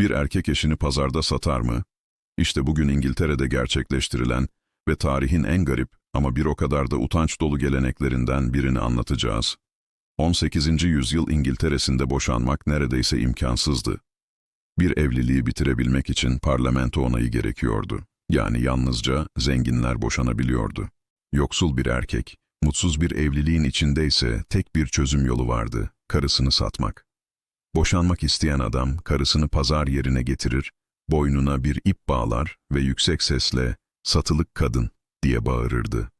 Bir erkek eşini pazarda satar mı? İşte bugün İngiltere'de gerçekleştirilen ve tarihin en garip ama bir o kadar da utanç dolu geleneklerinden birini anlatacağız. 18. yüzyıl İngiltere'sinde boşanmak neredeyse imkansızdı. Bir evliliği bitirebilmek için parlamento onayı gerekiyordu. Yani yalnızca zenginler boşanabiliyordu. Yoksul bir erkek, mutsuz bir evliliğin içindeyse tek bir çözüm yolu vardı, karısını satmak. Boşanmak isteyen adam karısını pazar yerine getirir, boynuna bir ip bağlar ve yüksek sesle satılık kadın diye bağırırdı.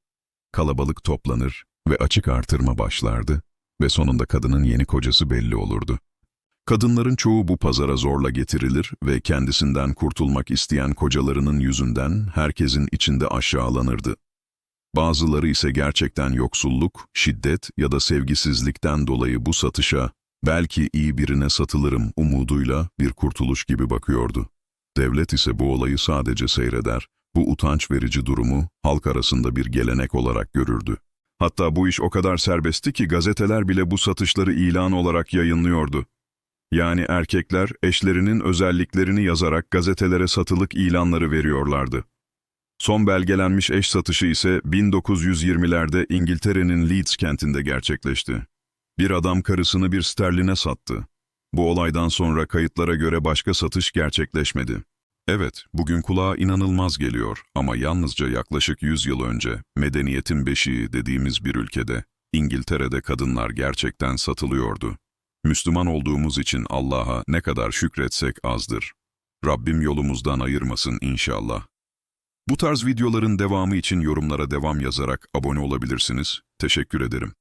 Kalabalık toplanır ve açık artırma başlardı ve sonunda kadının yeni kocası belli olurdu. Kadınların çoğu bu pazara zorla getirilir ve kendisinden kurtulmak isteyen kocalarının yüzünden herkesin içinde aşağılanırdı. Bazıları ise gerçekten yoksulluk, şiddet ya da sevgisizlikten dolayı bu satışa belki iyi birine satılırım umuduyla bir kurtuluş gibi bakıyordu. Devlet ise bu olayı sadece seyreder, bu utanç verici durumu halk arasında bir gelenek olarak görürdü. Hatta bu iş o kadar serbestti ki gazeteler bile bu satışları ilan olarak yayınlıyordu. Yani erkekler eşlerinin özelliklerini yazarak gazetelere satılık ilanları veriyorlardı. Son belgelenmiş eş satışı ise 1920'lerde İngiltere'nin Leeds kentinde gerçekleşti. Bir adam karısını bir sterline sattı. Bu olaydan sonra kayıtlara göre başka satış gerçekleşmedi. Evet, bugün kulağa inanılmaz geliyor ama yalnızca yaklaşık 100 yıl önce medeniyetin beşiği dediğimiz bir ülkede, İngiltere'de kadınlar gerçekten satılıyordu. Müslüman olduğumuz için Allah'a ne kadar şükretsek azdır. Rabbim yolumuzdan ayırmasın inşallah. Bu tarz videoların devamı için yorumlara devam yazarak abone olabilirsiniz. Teşekkür ederim.